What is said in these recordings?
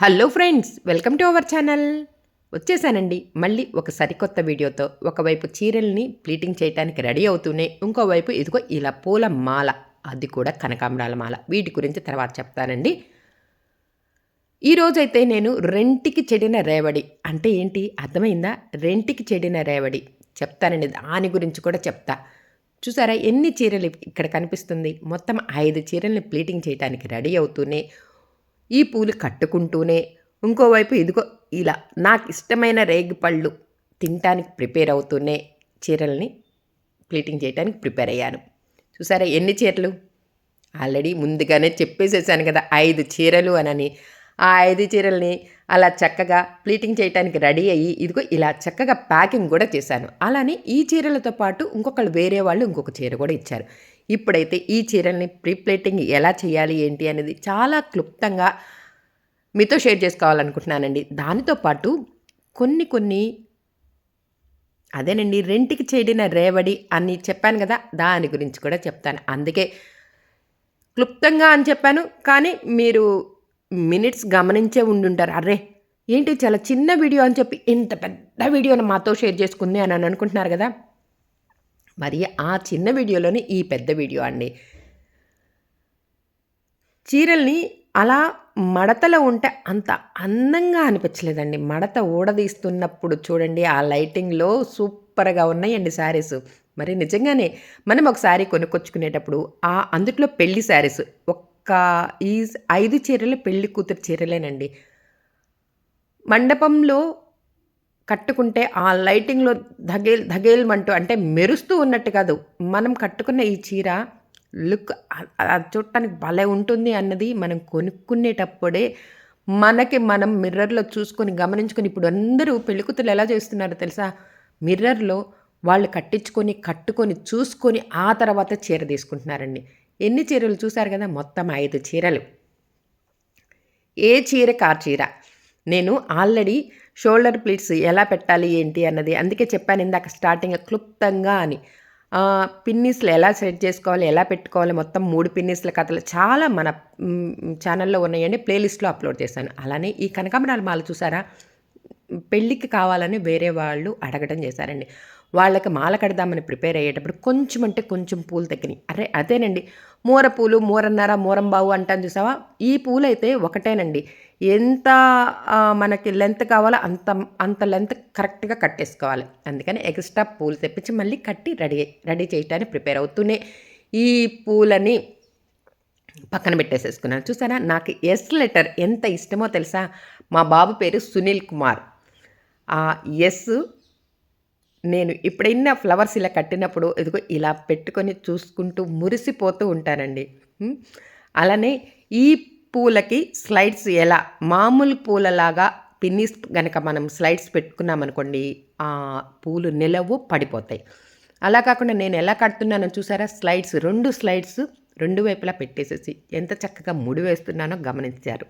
Hello friends welcome to our channel. వచ్చేసానండి. మళ్ళీ ఒక సరికొత్త వీడియోతో. ఒకవైపు చీరల్ని ప్లీటింగ్ చేయడానికి రెడీ అవుతూనే ఇంకోవైపు ఇదిగో ఇలా పూల మాల. అది కూడా కనకాంబరాల మాల. వీటి గురించి తర్వాత చెప్తానండి. ఈరోజైతే నేను రెంటికి చెడిన రేవడి. అంటే ఏంటి? అర్థమైందా? రెంటికి చెడిన రేవడి. చెప్తానండి. దాని గురించి కూడా చెప్తా. చూసారా? ఎన్ని చీరలు ఇక్కడ కనిపిస్తుంది? మొత్తం ఐదు చీరల్ని ప్లీటింగ్ చేయడానికి రెడీ అవుతూనే ఈ పూలు కట్టుకుంటూనే ఇంకోవైపు ఇదిగో ఇలా నాకు ఇష్టమైన రేగి పళ్ళు తినటానికి ప్రిపేర్ అవుతూనే చీరల్ని ప్లీటింగ్ చేయడానికి ప్రిపేర్ అయ్యాను. చూసారా ఎన్ని చీరలు? ఆల్రెడీ ముందుగానే చెప్పేసేసాను కదా ఐదు చీరలు అనని. ఆ ఐదు చీరల్ని అలా చక్కగా ప్లీటింగ్ చేయడానికి రెడీ అయ్యి ఇదిగో ఇలా చక్కగా ప్యాకింగ్ కూడా చేశాను. అలానే ఈ చీరలతో పాటు ఇంకొకళ్ళు వేరే వాళ్ళు ఇంకొక చీర కూడా ఇచ్చారు. ఇప్పుడైతే ఈ చీరల్ని ప్రీప్లేటింగ్ ఎలా చేయాలి ఏంటి అనేది చాలా క్లుప్తంగా మీతో షేర్ చేసుకోవాలనుకుంటున్నానండి. దానితో పాటు కొన్ని కొన్ని అదేనండి రెంటికి చేడిన రేవడి అని చెప్పాను కదా దాని గురించి కూడా చెప్తాను. అందుకే క్లుప్తంగా అని చెప్పాను కానీ మీరు మినిట్స్ గమనించే ఉండుంటారు. అర్రే ఏంటి చాలా చిన్న వీడియో అని చెప్పి ఇంత పెద్ద వీడియోని మాతో షేర్ చేసుకుంది అని అనుకుంటున్నారు కదా. మరి ఆ చిన్న వీడియోలోని ఈ పెద్ద వీడియో అండి. చీరల్ని అలా మడతలో ఉంటే అంత అందంగా అనిపించలేదండి. మడత ఊడదీస్తున్నప్పుడు చూడండి ఆ లైటింగ్లో సూపర్గా ఉన్నాయండి శారీస్. మరి నిజంగానే మనం ఒక శారీ కొనుక్కొచ్చుకునేటప్పుడు ఆ అందుట్లో పెళ్ళి శారీస్ ఒక్క ఈ ఐదు చీరలు పెళ్ళి కూతురు చీరలేనండి. మండపంలో కట్టుకుంటే ఆ లైటింగ్లో ధగేల్ ధగేల్మంటూ అంటే మెరుస్తూ ఉన్నట్టు కాదు. మనం కట్టుకున్న ఈ చీర లుక్ అది చూడటానికి భలే ఉంటుంది అన్నది మనం కొనుక్కునేటప్పుడే మనకి మనం మిర్రర్లో చూసుకొని గమనించుకొని ఇప్పుడు అందరూ పెళ్ళికూతులు ఎలా చేస్తున్నారో తెలుసా? మిర్రర్లో వాళ్ళు కట్టించుకొని కట్టుకొని చూసుకొని ఆ తర్వాత చీర తీసుకుంటున్నారండి. ఎన్ని చీరలు చూశారు కదా? మొత్తం ఐదు చీరలు. ఏ చీర కా చీర? నేను ఆల్రెడీ షోల్డర్ ప్లీట్స్ ఎలా పెట్టాలి ఏంటి అన్నది. అందుకే చెప్పాను ఇందాక స్టార్టింగ్ క్లుప్తంగా అని. పిన్నీస్లు ఎలా సెట్ చేసుకోవాలి ఎలా పెట్టుకోవాలి మొత్తం మూడు పిన్నిస్ల కథలు చాలా మన ఛానల్లో ఉన్నాయండి ప్లేలిస్ట్లో అప్లోడ్ చేశాను. అలానే ఈ కనకాంబరాలు మాల చూసారా? పెళ్ళికి కావాలని వేరే వాళ్ళు అడగడం చేశారండి. వాళ్ళకి మాల కడదామని ప్రిపేర్ అయ్యేటప్పుడు కొంచెం అంటే కొంచెం పూలు తగ్గినాయి. అరే అదేనండి. మూర పూలు మూరన్నర మూరంబావు అంటాను చూసావా? ఈ పూలు అయితే ఒకటేనండి. ఎంత మనకి లెంత్ కావాలో అంత అంత లెంత్ కరెక్ట్గా కట్టేసుకోవాలి. అందుకని ఎక్స్ట్రా పూలు తెప్పించి మళ్ళీ కట్టి రెడీ రెడీ చేయడానికి ప్రిపేర్ అవుతూనే ఈ పూలని పక్కన పెట్టేసేసుకున్నాను. చూసారా? నాకు ఎస్ లెటర్ ఎంత ఇష్టమో తెలుసా? మా బాబు పేరు సునీల్ కుమార్. ఆ ఎస్ నేను ఎప్పుడైనా ఫ్లవర్స్ ఇలా కట్టినప్పుడు ఇదిగో ఇలా పెట్టుకొని చూసుకుంటూ మురిసిపోతూ ఉంటానండి. అలానే ఈ పూలకి స్లైడ్స్ ఎలా? మామూలు పూలలాగా పిన్నిస్ కనుక మనం స్లైడ్స్ పెట్టుకున్నామనుకోండి ఆ పూలు నిలవు పడిపోతాయి. అలా కాకుండా నేను ఎలా కడుతున్నానో చూసారా? స్లైడ్స్ రెండు స్లైడ్స్ రెండు వైపులా పెట్టేసేసి ఎంత చక్కగా ముడి వేస్తున్నానో గమనించారు.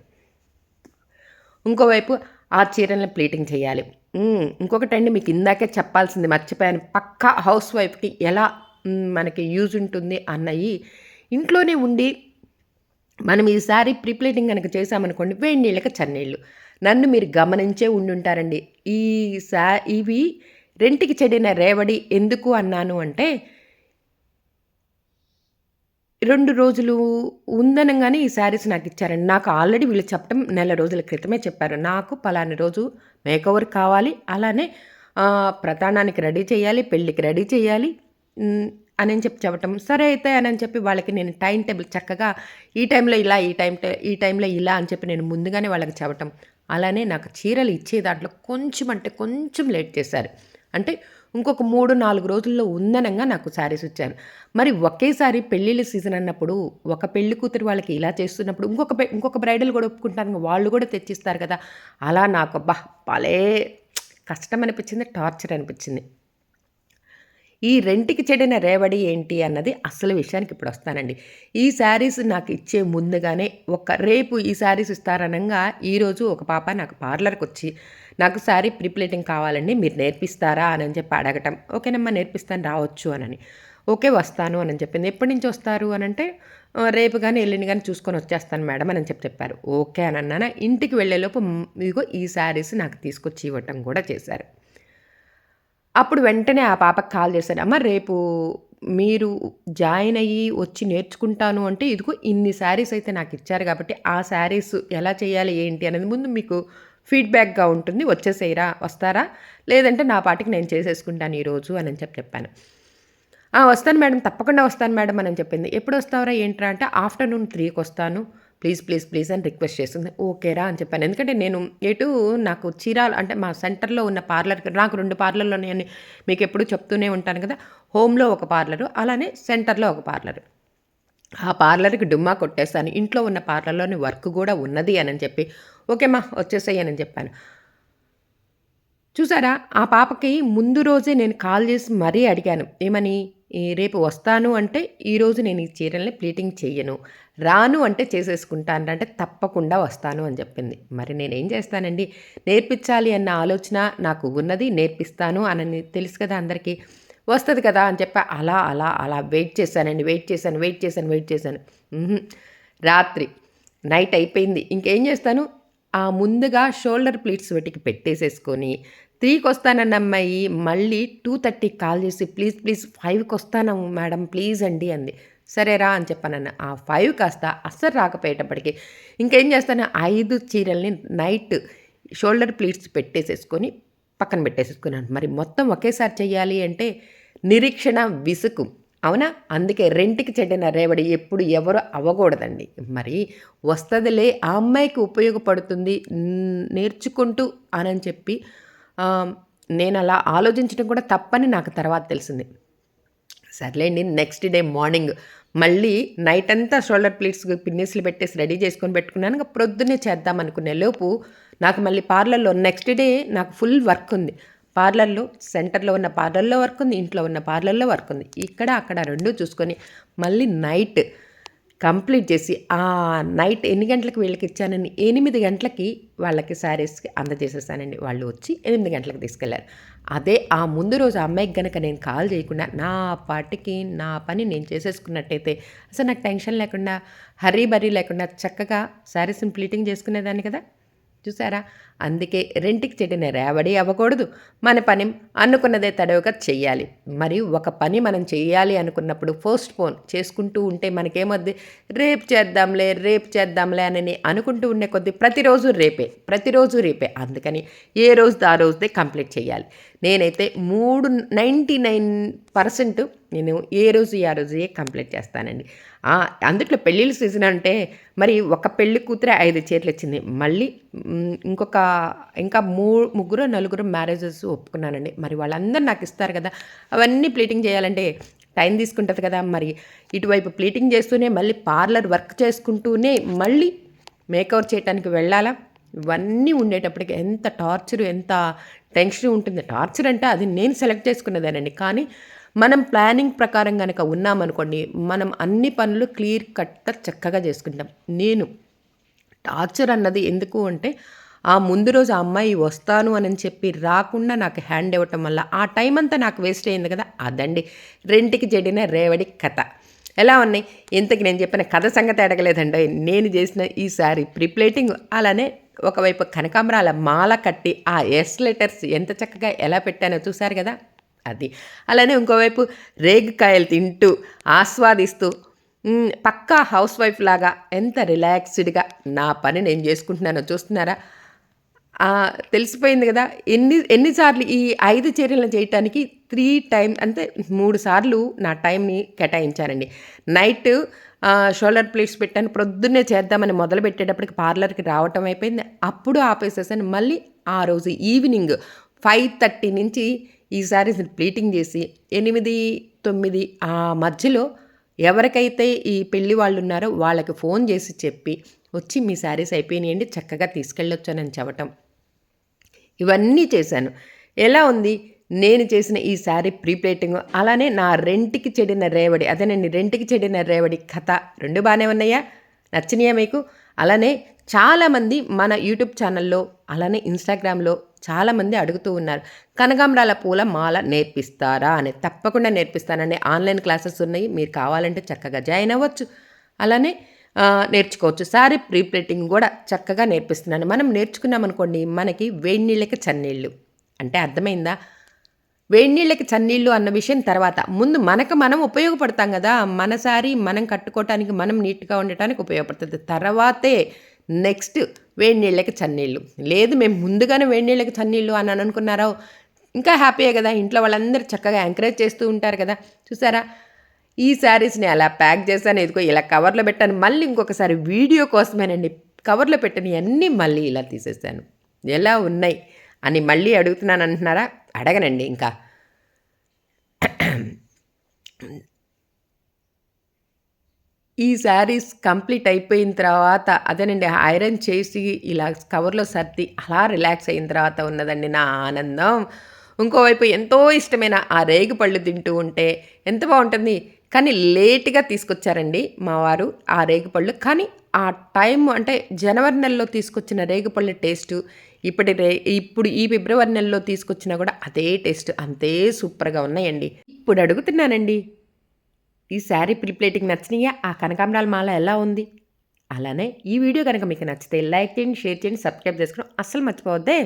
ఇంకోవైపు ఆ చీరలను ప్లీటింగ్ చేయాలి. ఇంకొకటండి మీకు ఇందాకే చెప్పాల్సింది మర్చిపోయాను. పక్క హౌస్ వైఫ్కి ఎలా మనకి యూజ్ ఉంటుంది అన్నవి ఇంట్లోనే ఉండి మనం ఈసారి ప్రీప్లేటింగ్ కనుక చేసామనుకోండి వేడి నీళ్ళకి చన్నీళ్ళు. నన్ను మీరు గమనించే ఉండుంటారండి. ఈ సా ఇవి రెంటికి చెడిన రేవడి ఎందుకు అన్నాను అంటే రెండు రోజులు ఉందనగానే ఈ శారీస్ నాకు ఇచ్చారండి. నాకు ఆల్రెడీ వీళ్ళు చెప్పడం నెల రోజుల క్రితమే చెప్పారు. నాకు పలాని రోజు మేకవర్ కావాలి అలానే ప్రధానానికి రెడీ చేయాలి పెళ్ళికి రెడీ చేయాలి అని చెప్పి చెప్పటం. సరే అయితే అని చెప్పి వాళ్ళకి నేను టైం టేబుల్ చక్కగా ఈ టైంలో ఇలా ఈ టైం ఈ టైంలో ఇలా అని చెప్పి నేను ముందుగానే వాళ్ళకి చెప్పటం. అలానే నాకు చీరలు ఇచ్చే దాంట్లో కొంచెం అంటే కొంచెం లేట్ చేశారు. అంటే ఇంకొక మూడు నాలుగు రోజుల్లో ఉందనంగా నాకు శారీస్ వచ్చాను మరి ఒకేసారి పెళ్ళిళ్ళ సీజన్ అన్నప్పుడు ఒక పెళ్ళి కూతురు వాళ్ళకి ఇలా చేస్తున్నప్పుడు ఇంకొక ఇంకొక బ్రైడల్ కూడా ఒప్పుకుంటారు వాళ్ళు కూడా తెచ్చిస్తారు కదా. అలా నాకు బా భలే కష్టం అనిపించింది టార్చర్ అనిపించింది. ఈ రెంటికి చెడిన రేవడి ఏంటి అన్నది అసలు విషయానికి ఇప్పుడు వస్తానండి. ఈ శారీస్ నాకు ఇచ్చే ముందుగానే ఒక రేపు ఈ శారీస్ ఇస్తారనగా ఈరోజు ఒక పాప నాకు పార్లర్కి వచ్చి నాకు శారీ ప్రిప్లేటింగ్ కావాలండి మీరు నేర్పిస్తారా అని చెప్పి అడగటం ఓకేనమ్మా నేర్పిస్తాను రావచ్చు అని ఓకే వస్తాను అని చెప్పింది. ఎప్పటి నుంచి వస్తారు అని అంటే రేపు కానీ ఎల్లుండి కానీ చూసుకొని వచ్చేస్తాను మేడం అని చెప్పి చెప్పారు. ఓకే అని అన్నాను ఇంటికి వెళ్ళేలోపు "మ్, ఇదిగో ఈ శారీస్ నాకు తీసుకొచ్చి ఇవ్వటం కూడా చేశారు. అప్పుడు వెంటనే ఆ పాపకి కాల్ చేశాను. అమ్మ రేపు మీరు జాయిన్ అయ్యి వచ్చి నేర్చుకుంటాను అంటే ఇదిగో ఇన్ని శారీస్ అయితే నాకు ఇచ్చారు కాబట్టి ఆ శారీస్ ఎలా చేయాలి ఏంటి అనేది ముందు మీకు ఫీడ్బ్యాక్గా ఉంటుంది. వచ్చేసేయరా వస్తారా? లేదంటే నా పాటికి నేను చేసేసుకుంటాను ఈరోజు అని చెప్పి చెప్పాను. వస్తాను మేడం తప్పకుండా వస్తాను మేడం అని చెప్పింది. ఎప్పుడు వస్తావరా ఏంట్రా? అంటే ఆఫ్టర్నూన్ త్రీకి వస్తాను. ప్లీజ్ ప్లీజ్ ప్లీజ్ అని రిక్వెస్ట్ చేస్తుంది. ఓకేరా అని చెప్పాను. ఎందుకంటే నేను ఎటు నాకు చీరాలు అంటే మా సెంటర్లో ఉన్న పార్లర్ నాకు రెండు పార్లర్లు ఉన్నాయని మీకు ఎప్పుడు చెప్తూనే ఉంటాను కదా. హోమ్లో ఒక పార్లరు అలానే సెంటర్లో ఒక పార్లరు. ఆ పార్లర్కి డుమ్మా కొట్టేస్తాను. ఇంట్లో ఉన్న పార్లర్లోని వర్క్ కూడా ఉన్నది అని చెప్పి. ఓకేమా వచ్చేసాయి అని చెప్పాను. చూసారా? ఆ పాపకి ముందు రోజే నేను కాల్ చేసి మరీ అడిగాను. ఏమని? రేపు వస్తాను అంటే ఈరోజు నేను ఈ చీరల్ని ప్లీటింగ్ చెయ్యను రాను అంటే చేసేసుకుంటాను అంటే తప్పకుండా వస్తాను అని చెప్పింది. మరి నేనేం చేస్తానండి? నేర్పించాలి అన్న ఆలోచన నాకు ఉన్నది నేర్పిస్తాను అని తెలుసు కదా అందరికీ. వస్తుంది కదా అని చెప్పి అలా అలా అలా వెయిట్ చేశానండి వెయిట్ చేశాను వెయిట్ చేశాను వెయిట్ చేశాను. రాత్రి నైట్ అయిపోయింది. ఇంకేం చేస్తాను? ఆ ముందుగా షోల్డర్ ప్లీట్స్ వాటికి పెట్టేసేసుకొని త్రీకి వస్తానన్న అమ్మాయి మళ్ళీ టూ థర్టీకి కాల్ చేసి ప్లీజ్ ప్లీజ్ ఫైవ్కి వస్తాను మేడం ప్లీజ్ అండి అంది. సరేరా అని చెప్పానన్న ఆ ఫైవ్ కాస్త అస్సలు రాకపోయేటప్పటికి ఇంకేం చేస్తాను ఐదు చీరల్ని నైట్ షోల్డర్ ప్లీట్స్ పెట్టేసేసుకొని పక్కన పెట్టేసేసుకున్నాను. మరి మొత్తం ఒకేసారి చేయాలి అంటే నిరీక్షణ విసుకు. అవునా? అందుకే రెంట్కి చెడ్డిన రేవడి ఎప్పుడు ఎవరు అవ్వకూడదండి. మరి వస్తుందిలే ఆ అమ్మాయికి ఉపయోగపడుతుంది నేర్చుకుంటూ అని చెప్పి నేను అలా ఆలోచించడం కూడా తప్పని నాకు తర్వాత తెలిసింది. సర్లేండి నెక్స్ట్ డే మార్నింగ్ మళ్ళీ నైట్ అంతా షోల్డర్ ప్లేట్స్ పిన్నిస్లు పెట్టేసి రెడీ చేసుకొని పెట్టుకున్నాను. ఇంకా ప్రొద్దునే చేద్దాం అనుకునే లోపు నాకు మళ్ళీ పార్లర్లో నెక్స్ట్ డే నాకు ఫుల్ వర్క్ ఉంది. పార్లర్లో సెంటర్లో ఉన్న పార్లర్లో వర్క్ ఉంది ఇంట్లో ఉన్న పార్లర్లో వర్క్ ఉంది. ఇక్కడ అక్కడ రెండు చూసుకొని మళ్ళీ నైట్ కంప్లీట్ చేసి ఆ నైట్ ఎన్ని గంటలకు వీళ్ళకి ఇచ్చానని ఎనిమిది గంటలకి వాళ్ళకి శారీస్కి అందజేసేసానండి. వాళ్ళు వచ్చి ఎనిమిది గంటలకు తీసుకెళ్ళారు. అదే ఆ ముందు రోజు ఆ అమ్మాయికి గనక నేను కాల్ చేయకుండా నా పాటికి నా పని నేను చేసేసుకున్నట్టయితే అసలు నాకు టెన్షన్ లేకుండా హరీ బరీ లేకుండా చక్కగా శారీస్ని ప్లీటింగ్ చేసుకునేదాన్ని కదా? చూసారా? అందుకే రెంటికి చెడిన రేవడి అవ్వకూడదు. మన పని అనుకున్నదే తడవక చెయ్యాలి. మరి ఒక పని మనం చేయాలి అనుకున్నప్పుడు పోస్ట్ పోన్ చేసుకుంటూ ఉంటే మనకేమొద్ది? రేపు చేద్దాంలే రేపు చేద్దాంలే అని అనుకుంటూ ఉండే కొద్దీ ప్రతిరోజు రేపే ప్రతిరోజు రేపే. అందుకని ఏ రోజు ఆ రోజుదే కంప్లీట్ చేయాలి నేనైతే మూడు నైంటీ నైన్ పర్సెంట్ నేను ఏ రోజు ఆ రోజే కంప్లీట్ చేస్తానండి. అందుట్లో పెళ్ళిళ్ళ సీజన్ అంటే మరి ఒక పెళ్ళి కూతురే ఐదు చీరలు వచ్చింది మళ్ళీ ఇంకొక ఇంకా మూ ముగ్గురు నలుగురు మ్యారేజెస్ ఒప్పుకున్నానండి. మరి వాళ్ళందరూ నాకు ఇస్తారు కదా. అవన్నీ ప్లీటింగ్ చేయాలంటే టైం తీసుకుంటుంది కదా. మరి ఇటువైపు ప్లీటింగ్ చేస్తూనే మళ్ళీ పార్లర్ వర్క్ చేసుకుంటూనే మళ్ళీ మేకవర్ చేయడానికి వెళ్ళాలా? ఇవన్నీ ఉండేటప్పటికి ఎంత టార్చర్ ఎంత టెన్షన్ ఉంటుంది. టార్చర్ అంటే అది నేను సెలెక్ట్ చేసుకున్నదేనండి. కానీ మనం ప్లానింగ్ ప్రకారం కనుక ఉన్నామనుకోండి మనం అన్ని పనులు క్లియర్ కట్గా చక్కగా చేసుకుంటాం. నేను టార్చర్ అన్నది ఎందుకు అంటే ఆ ముందు రోజు ఆ అమ్మాయి వస్తాను అని చెప్పి రాకుండా నాకు హ్యాండ్ ఇవ్వటం వల్ల ఆ టైం అంతా నాకు వేస్ట్ అయింది కదా అదండి. రెంటికి చెడిన రేవడి కథ. ఎలా ఉన్నాయి? ఇంతకి నేను చెప్పిన కథ సంగతి అడగలేదండి. నేను చేసిన ఈ ప్రిప్లేటింగ్ అలానే ఒకవైపు కనకాంబరాల మాల కట్టి ఆ ఎస్ లెటర్స్ ఎంత చక్కగా ఎలా పెట్టానో చూశారు కదా అది. అలానే ఇంకోవైపు రేగికాయలు తింటూ ఆస్వాదిస్తూ పక్కా హౌస్ వైఫ్ లాగా ఎంత రిలాక్స్డ్గా నా పని నేను చేసుకుంటున్నానో చూస్తున్నారా? తెలిసిపోయింది కదా. ఎన్ని ఎన్నిసార్లు ఈ ఐదు చర్యలను చేయటానికి త్రీ టైం అంటే మూడు సార్లు నా టైంని కేటాయించానండి నైట్ షోల్డర్ ప్లేట్స్ పెట్టాను ప్రొద్దున్నే చేద్దామని మొదలు పెట్టేటప్పటికి పార్లర్కి రావటం అయిపోయింది. అప్పుడు ఆపేసేసాను. మళ్ళీ ఆ రోజు ఈవినింగ్ ఫైవ్ థర్టీ నుంచి ఈ సారీస్ ప్లీటింగ్ చేసి ఎనిమిది తొమ్మిది ఆ మధ్యలో ఎవరికైతే ఈ పెళ్ళి వాళ్ళు ఉన్నారో వాళ్ళకి ఫోన్ చేసి చెప్పి వచ్చి మీ శారీస్ అయిపోయినాయండి చక్కగా తీసుకెళ్ళొచ్చానని చెప్పటం. ఇవన్నీ చేశాను. ఎలా ఉంది? నేను చేసిన ఈ శారీ ప్రీప్లేటింగ్ అలానే నా రెంటికి చెడిన రేవడి అదేనండి రెంటికి చెడిన రేవడి కథ రెండు బాగానే ఉన్నాయా? నచ్చినాయా మీకు? అలానే చాలామంది మన యూట్యూబ్ ఛానల్లో అలానే ఇన్స్టాగ్రామ్లో చాలామంది అడుగుతూ ఉన్నారు కనకాంబరాల పూల మాల నేర్పిస్తారా అని. తప్పకుండా నేర్పిస్తానండి ఆన్లైన్ క్లాసెస్ ఉన్నాయి మీరు కావాలంటే చక్కగా జాయిన్ అవ్వచ్చు. అలానే నేర్చుకోవచ్చు. శారీ ప్రీ ప్లేటింగ్ కూడా చక్కగా నేర్పిస్తున్నాను. మనం నేర్చుకున్నాం అనుకోండి మనకి వేడి నీళ్ళకి చన్నీళ్ళు. అంటే అర్థమైందా? వేడి నీళ్ళకి చన్నీళ్ళు అన్న విషయం తర్వాత. ముందు మనకు మనం ఉపయోగపడతాం కదా. మన సారీ మనం కట్టుకోవటానికి మనం నీట్గా ఉండటానికి ఉపయోగపడుతుంది. తర్వాతే నెక్స్ట్ వేడి నీళ్ళకి చన్నీళ్ళు. లేదు మేము ముందుగానే వేడి నీళ్ళకి చన్నీళ్ళు అని అని అనుకున్నారో ఇంకా హ్యాపీయే కదా. ఇంట్లో వాళ్ళందరూ చక్కగా ఎంకరేజ్ చేస్తూ ఉంటారు కదా. చూసారా? ఈ శారీస్ని అలా ప్యాక్ చేశాను ఇదిగో ఇలా కవర్లో పెట్టాను మళ్ళీ ఇంకొకసారి వీడియో కోసమేనండి కవర్లో పెట్టిన అన్నీ మళ్ళీ ఇలా తీసేసాను. ఎలా ఉన్నాయి అని మళ్ళీ అడుగుతున్నాను అంటున్నారా? అడగనండి ఇంకా. ఈ శారీస్ కంప్లీట్ అయిపోయిన తర్వాత అదేనండి ఐరన్ చేసి ఇలా కవర్లో సర్ది అలా రిలాక్స్ అయిన తర్వాత ఉన్నదండి నా ఆనందం. ఇంకోవైపు ఎంతో ఇష్టమైన ఆ రేగు పళ్ళు తింటూ ఉంటే ఎంత బాగుంటుంది? కానీ లేట్గా తీసుకొచ్చారండి మా వారు ఆ రేగుపళ్ళు. కానీ ఆ టైం అంటే జనవరి నెలలో తీసుకొచ్చిన రేగుపళ్ళ టేస్ట్ ఇప్పటి రే ఇప్పుడు ఈ ఫిబ్రవరి నెలలో తీసుకొచ్చినా కూడా అదే టేస్ట్ అంతే సూపర్గా ఉన్నాయండి. ఇప్పుడు అడుగుతున్నానండి ఈ శారీ ప్రిప్లేటింగ్ నచ్చినాయా? ఆ కనకాంబరాల మాల ఎలా ఉంది? అలానే ఈ వీడియో కనుక మీకు నచ్చితే లైక్ చేయండి షేర్ చేయండి సబ్స్క్రైబ్ చేసుకోవడం అస్సలు మర్చిపోవద్దే.